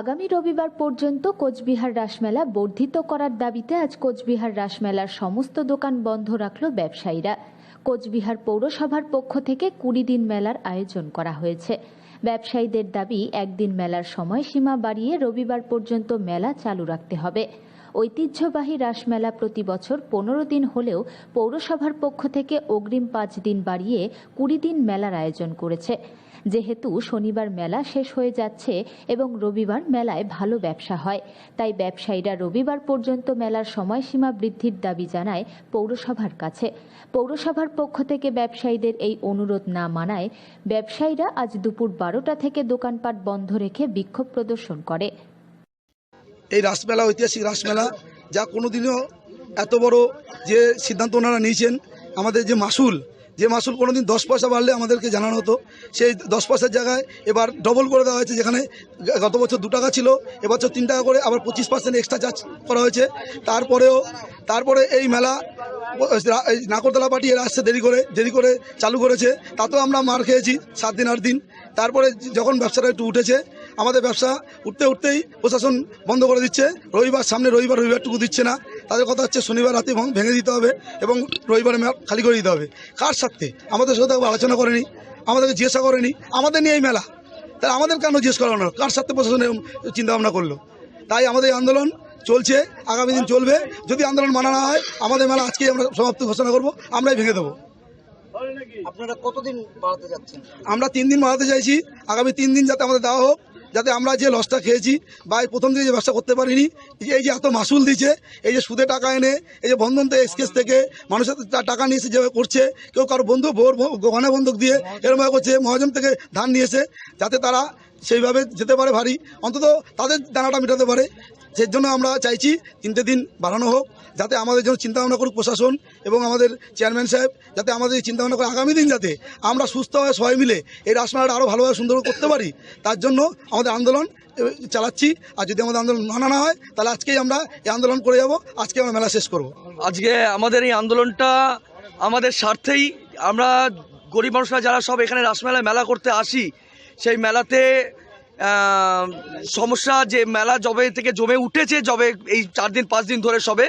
আগামী রবিবার পর্যন্ত কোচবিহার রাসমেলা বর্ধিত করার দাবিতে আজ কোচবিহার রাসমেলার সমস্ত দোকান বন্ধ রাখল ব্যবসায়ীরা। কোচবিহার পৌরসভার পক্ষ থেকে কুড়ি দিন মেলার আয়োজন করা হয়েছে। ব্যবসায়ীদের দাবি, একদিন মেলার সময়সীমা বাড়িয়ে রবিবার পর্যন্ত মেলা চালু রাখতে হবে। ঐতিহ্যবাহী রাসমেলা প্রতি বছর পনেরো দিন হলেও পৌরসভার পক্ষ থেকে অগ্রিম পাঁচ দিন বাড়িয়ে কুড়ি দিন মেলার আয়োজন করেছে। যেহেতু শনিবার মেলা শেষ হয়ে যাচ্ছে এবং রবিবার মেলায় ভালো ব্যবসা হয়, তাই ব্যবসায়ীরা রবিবার পর্যন্ত মেলার সময়সীমা বৃদ্ধির দাবি জানায় পৌরসভার কাছে। পৌরসভার পক্ষ থেকে ব্যবসায়ীদের এই অনুরোধ না মানায় ব্যবসায়ীরা আজ দুপুর বারোটা থেকে দোকানপাট বন্ধ রেখে বিক্ষোভ প্রদর্শন করে। এই রাসমেলা, ঐতিহাসিক রাসমেলা, যা কোনোদিনও এত বড় যে সিদ্ধান্ত ওনারা নিয়েছেন, আমাদের যে মাসুল যে মাসুল কোনোদিন দশ পয়সা বাড়লে আমাদেরকে জানানো হতো। সেই দশ পয়সার জায়গায় এবার ডবল করে দেওয়া হয়েছে, যেখানে গত বছর দু টাকা ছিল এবছর তিন টাকা করে আবার পঁচিশ পার্সেন্ট এক্সট্রা চার্জ করা হয়েছে। তারপরেও, তারপরে এই মেলা নাকরতলা পার্টি এরা আসছে দেরি করে দেরি করে চালু করেছে। তাতেও আমরা মার খেয়েছি সাত দিন, আট দিন। তারপরে যখন ব্যবসাটা একটু উঠেছে, আমাদের ব্যবসা উঠতে উঠতেই প্রশাসন বন্ধ করে দিচ্ছে। রবিবার, সামনে রবিবার, রবিবারটুকু দিচ্ছে না। তাদের কথা হচ্ছে শনিবার রাতে ভং- ভেঙে দিতে হবে এবং রবিবারে মেলা খালি করে দিতে হবে। কার স্বার্থে? আমাদের সাথে আলোচনা করেনি আমাদেরকে জিজ্ঞাসা করেনি আমাদের নিয়ে এই মেলা। তাহলে আমাদের কেন জিজ্ঞেস করা না? কার স্বার্থে প্রশাসনের এরকম চিন্তা ভাবনা করল? তাই আমাদের এই আন্দোলন চলছে আগামী দিন চলবে। যদি আন্দোলন মানা না হয় আমাদের মেলা আজকেই আমরা সমাপ্তি ঘোষণা করব আমরাই ভেঙে দেবো। আপনারা কতদিন বাড়াতে যাচ্ছেন? আমরা তিন দিন বাড়াতে চাইছি। আগামী তিন দিন যাতে আমাদের দেওয়া হোক যাতে আমরা যে লসটা খেয়েছি বা এই প্রথম দিকে যে ব্যবসা করতে পারিনি, এই যে- যে এত মাসুল দিচ্ছে, এই যে সুদে টাকা এনে, এই যে বন্ধন থেকে এক্সকেস থেকে মানুষের টাকা নিয়ে এসে যেভাবে করছে, কেউ কারও বন্ধু বোর গহনা বন্ধুক দিয়ে এরমভাবে করছে, মহাজন থেকে ধান নিয়েছে যাতে তারা সেইভাবে যেতে পারে ভারী। অন্তত তাদের দানাটা মেটাতে পারে। সেই জন্য আমরা চাইছি তিনটে দিন বাড়ানো হোক, যাতে আমাদের জন্য চিন্তা ভাবনা করুক প্রশাসন এবং আমাদের চেয়ারম্যান সাহেব, যাতে আমাদের চিন্তা ভাবনা করে আগামী দিন যাতে আমরা সুস্থ হয়ে সবাই মিলে এই রাসমেলাটা আরও ভালোভাবে সুন্দর করতে পারি, তার জন্য আমাদের আন্দোলন চালাচ্ছি। আর যদি আমাদের আন্দোলন মানা না হয়, তাহলে আজকেই আমরা এই আন্দোলন করে যাব। আজকে আমরা মেলা শেষ করব। আজকে আমাদের এই আন্দোলনটা আমাদের স্বার্থেই আমরা গরিব মানুষরা যারা সব এখানে রাসমেলায় মেলা করতে আসি, সেই মেলাতে সমস্যা যে মেলা জবে থেকে জমে উঠেছে জবে এই চার দিন, পাঁচ দিন ধরে সবে,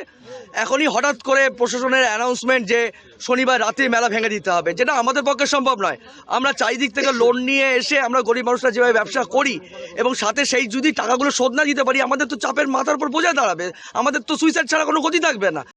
এখনই হঠাৎ করে প্রশাসনের অ্যানাউন্সমেন্ট যে শনিবার রাতে মেলা ভেঙে দিতে হবে, যেটা আমাদের পক্ষে সম্ভব নয়। আমরা চারিদিক থেকে লোন নিয়ে এসে আমরা গরিব মানুষরা যেভাবে ব্যবসা করি, এবং সাথে সেই যদি টাকাগুলো শোধ না দিতে পারি, আমাদের তো চাপের মাথার উপর বোঝা দাঁড়াবে, আমাদের তো সুইসাইড ছাড়া কোনো গতি থাকবে না।